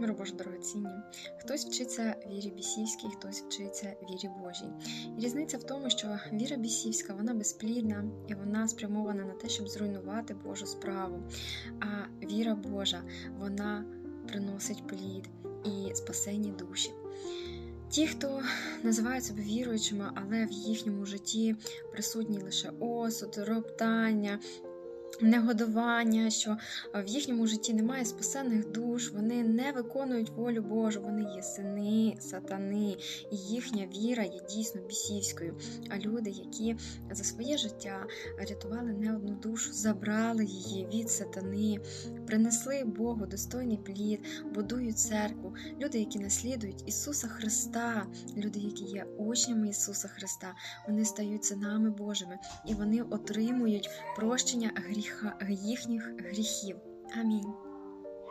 Миру Боже дорогоцінні. Хтось вчиться вірі бісівській, хтось вчиться вірі Божій. І різниця в тому, що віра бісівська вона безплідна і вона спрямована на те, щоб зруйнувати Божу справу. А віра Божа вона приносить плід і спасені душі. Ті, хто називають себе віруючими, але в їхньому житті присутні лише осуд, роптання, негодування, що в їхньому житті немає спасених душ, вони не виконують волю Божу, вони є сини сатани, і їхня віра є дійсно бісівською. А люди, які за своє життя рятували не одну душу, забрали її від сатани, принесли Богу достойний плід, будують церкву, люди, які наслідують Ісуса Христа, люди, які є учнями Ісуса Христа, вони стають синами Божими і вони отримують прощення гріха їхніх гріхів. Амінь.